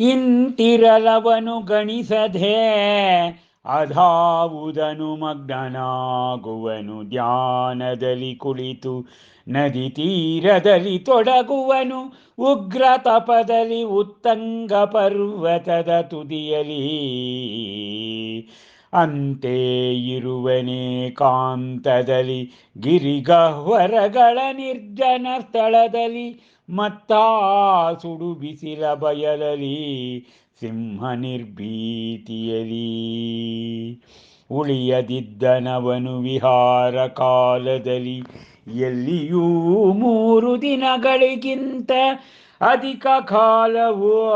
ಇಂತಿರಲವನು ಗಣಿಸದೆ ಅಧಾವುದನು ಮಗ್ನನಾಗುವನು ಧ್ಯಾನದಲ್ಲಿ ಕುಳಿತು ನದಿ ತೀರದಲ್ಲಿ ತೊಡಗುವನು ಉಗ್ರ ತಪದಲ್ಲಿ ಉತ್ತಂಗ ಪರ್ವತದ ತುದಿಯಲಿ ಅಂತೆ ಇರುವನೇ ಕಾಂತದಲ್ಲಿ ಗಿರಿಗಹ್ವರಗಳ ನಿರ್ಜನ ಸ್ಥಳದಲ್ಲಿ ಮತ್ತಾ ಸುಡು ಬಿಸಿಲ ಬಯಲಲಿ ಸಿಂಹ ನಿರ್ಭೀತಿಯಲಿ. ಉಳಿಯದಿದ್ದನವನು ವಿಹಾರ ಕಾಲದಲ್ಲಿ ಎಲ್ಲಿಯೂ ಮೂರು ದಿನಗಳಿಗಿಂತ ಅಧಿಕ ಕಾಲವು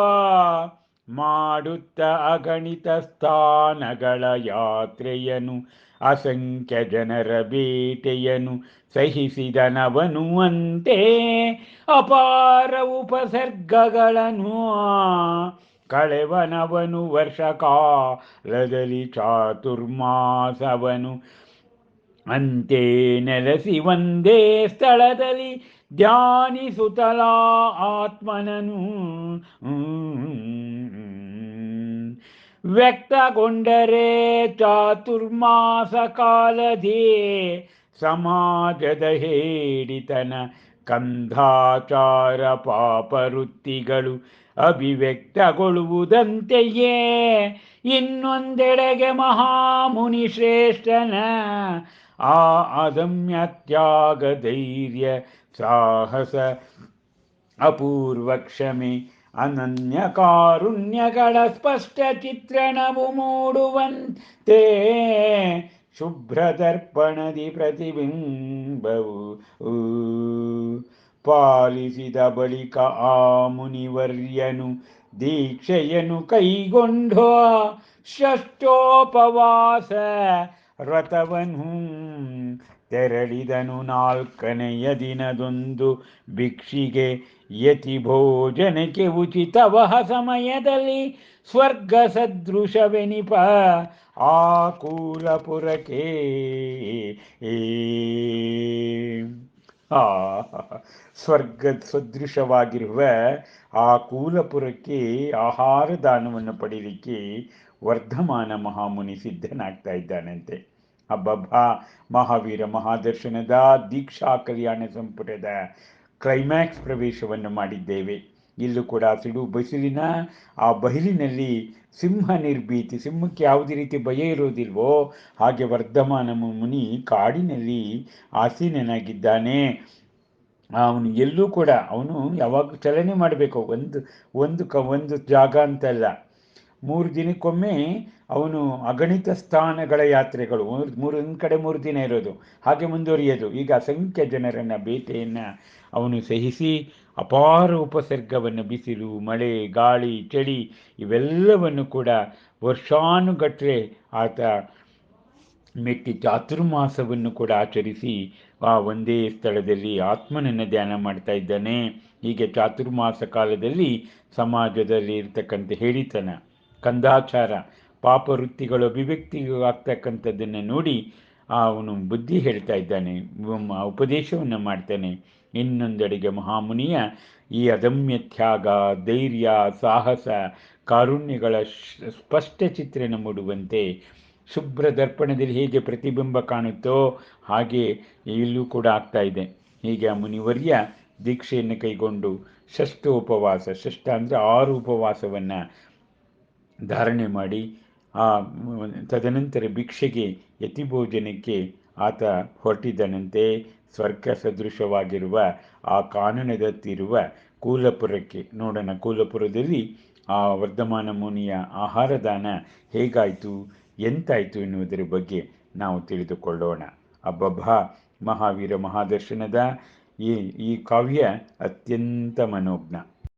ಮಾಡುತ್ತ ಅಗಣಿತ ಸ್ಥಾನಗಳ ಯಾತ್ರೆಯನು, ಅಸಂಖ್ಯ ಜನರ ಬೇಟೆಯನು ಸಹಿಸಿದನವನು ಅಂತೆ. ಅಪಾರ ಉಪಸರ್ಗಗಳನ್ನು ಕಳೆವನವನು ವರ್ಷ ಕಾಲದಲ್ಲಿ ಚಾತುರ್ಮಾಸವನು. ಅಂತೆ ನೆಲೆಸಿ ಒಂದೇ ಸ್ಥಳದಲ್ಲಿ ಧ್ಯಾನಿಸುತ್ತಲಾ ಆತ್ಮನನು. ವ್ಯಕ್ತಗೊಂಡರೆ ಚಾತುರ್ಮಾಸ ಕಾಲದೇ ಸಮಾಜದ ಹೇಡಿತನ ಕಂಧಾಚಾರ ಪಾಪವೃತ್ತಿಗಳು ಅಭಿವ್ಯಕ್ತಗೊಳ್ಳುವುದಂತೆಯೇ. ಇನ್ನೊಂದೆಡೆಗೆ ಮಹಾಮುನಿ ಶ್ರೇಷ್ಠನ ಆ ಅದಮ್ಯ ತ್ಯಾಗ ಧೈರ್ಯ ಸಾಹಸ ಅಪೂರ್ವ ಕ್ಷಮೆ ಅನನ್ಯ ಕಾರುಣ್ಯಗಳ ಸ್ಪಷ್ಟ ಚಿತ್ರಣವು ಮೂಡುವಂತೆ ಶುಭ್ರ ದರ್ಪಣದಿ ಪ್ರತಿಬಿಂಬವು ಪಾಲಿಸಿದ ಬಳಿಕ ಆ ಮುನಿವರ್ಯನು ದೀಕ್ಷೆಯನ್ನು ಕೈಗೊಂಡು ಷಷ್ಠೋಪವಾಸ ವ್ರತವನು ತೆರಳಿದನು ನಾಲ್ಕನೆಯ ದಿನದೊಂದು ಭಿಕ್ಷಿಗೆ ಯತಿ ಭೋಜನಕ್ಕೆ ಉಚಿತವಹ ಸಮಯದಲ್ಲಿ ಸ್ವರ್ಗ ಸದೃಶವೆನಿಪ ಆ ಕೂಲಪುರಕ್ಕೆ ಆ ಸ್ವರ್ಗ ಸದೃಶವಾಗಿರುವ ಆ ಕೂಲಪುರಕ್ಕೆ ಆಹಾರ ದಾನವನ್ನು ಪಡೀಲಿಕ್ಕೆ ವರ್ಧಮಾನ ಮಹಾಮುನಿ ಸಿದ್ಧನಾಗ್ತಾ ಇದ್ದಾನಂತೆ. ಅಬ್ಬಬ್ಬ ಮಹಾವೀರ ಮಹಾದರ್ಶನದ ದೀಕ್ಷಾ ಕಲ್ಯಾಣ ಸಂಪುಟದ ಕ್ಲೈಮ್ಯಾಕ್ಸ್ ಪ್ರವೇಶವನ್ನು ಮಾಡಿದ್ದೇವೆ. ಇಲ್ಲೂ ಕೂಡ ಸಿಡು ಬಸಿಲಿನ ಆ ಬಯಲಿನಲ್ಲಿ ಸಿಂಹ ನಿರ್ಭೀತಿ, ಸಿಂಹಕ್ಕೆ ಯಾವುದೇ ರೀತಿ ಭಯ ಇರೋದಿಲ್ವೋ ಹಾಗೆ ವರ್ಧಮಾನ ಮುನಿ ಕಾಡಿನಲ್ಲಿ ಆಸೀನನಾಗಿದ್ದಾನೆ. ಅವನು ಎಲ್ಲೂ ಕೂಡ, ಅವನು ಯಾವಾಗ ಚಲನೆ ಮಾಡಬೇಕು? ಒಂದು ಒಂದು ಕ, ಒಂದು ಜಾಗ ಅಂತಲ್ಲ. ಮೂರು ದಿನಕ್ಕೊಮ್ಮೆ ಅವನು ಅಗಣಿತ ಸ್ಥಾನಗಳ ಯಾತ್ರೆಗಳು. ಮೂರು ಒಂದು ಕಡೆ ಮೂರು ದಿನ ಇರೋದು. ಹಾಗೆ ಮುಂದುವರಿಯೋದು. ಈಗ ಅಸಂಖ್ಯ ಜನರನ್ನ ಬೇಟೆಯನ್ನು ಅವನು ಸಹಿಸಿ ಅಪಾರ ಉಪಸರ್ಗವನ್ನು ಬಿಸಿಲು, ಮಳೆ, ಗಾಳಿ, ಚಳಿ ಇವೆಲ್ಲವನ್ನು ಕೂಡ ವರ್ಷಾನುಗಟ್ಟರೆ ಆತ ಮೆಟ್ಟಿ ಚಾತುರ್ಮಾಸವನ್ನು ಕೂಡ ಆಚರಿಸಿ ಆ ಒಂದೇ ಸ್ಥಳದಲ್ಲಿ ಆತ್ಮನನ್ನು ಧ್ಯಾನ ಮಾಡ್ತಾ ಇದ್ದಾನೆ. ಹೀಗೆ ಚಾತುರ್ಮಾಸ ಕಾಲದಲ್ಲಿ ಸಮಾಜದಲ್ಲಿ ಇರ್ತಕ್ಕಂಥ ಹೇಳಿತನ. ಕಂದಾಚಾರ, ಪಾಪವೃತ್ತಿಗಳು ಅಭಿವ್ಯಕ್ತಿಗಾಗ್ತಕ್ಕಂಥದ್ದನ್ನು ನೋಡಿ ಅವನು ಬುದ್ಧಿ ಹೇಳ್ತಾ ಇದ್ದಾನೆ. ಉಪದೇಶವನ್ನು ಮಾಡ್ತಾನೆ. ಇನ್ನೊಂದೆಡೆಗೆ ಮಹಾಮುನಿಯ ಈ ಅದಮ್ಯ ತ್ಯಾಗ, ಧೈರ್ಯ, ಸಾಹಸ, ಕಾರುಣ್ಯಗಳ ಸ್ಪಷ್ಟ ಚಿತ್ರಣ ಮೂಡುವಂತೆ ಶುಭ್ರ ದರ್ಪಣದಲ್ಲಿ ಹೇಗೆ ಪ್ರತಿಬಿಂಬ ಕಾಣುತ್ತೋ ಹಾಗೆ ಇಲ್ಲೂ ಕೂಡ ಆಗ್ತಾ ಇದೆ. ಹೀಗೆ ಆ ಮುನಿವರ್ಯ ದೀಕ್ಷೆಯನ್ನು ಕೈಗೊಂಡು ಷಷ್ಠ ಉಪವಾಸ ಷಷ್ಠ ಅಂದರೆ ಆರು ಉಪವಾಸವನ್ನು ಧಾರಣೆ ಮಾಡಿ ಆ ತದನಂತರ ಭಿಕ್ಷೆಗೆ ಯತಿಭೋಜನಕ್ಕೆ ಆತ ಹೊರಟಿದ್ದನಂತೆ ಸ್ವರ್ಗ ಸದೃಶವಾಗಿರುವ ಆ ಕಾನನದತ್ತಿರುವ ಕೂಲಪುರಕ್ಕೆ ನೋಡೋಣ. ಕೂಲಪುರದಲ್ಲಿ ಆ ವರ್ಧಮಾನ ಮುನಿಯ ಆಹಾರದಾನ ಹೇಗಾಯಿತು, ಎಂತಾಯಿತು ಎನ್ನುವುದರ ಬಗ್ಗೆ ನಾವು ತಿಳಿದುಕೊಳ್ಳೋಣ. ಅಬ್ಬಬ್ಬಾ, ಮಹಾವೀರ ಮಹಾದರ್ಶನದ ಈ ಈ ಕಾವ್ಯ ಅತ್ಯಂತ ಮನೋಜ್ಞ.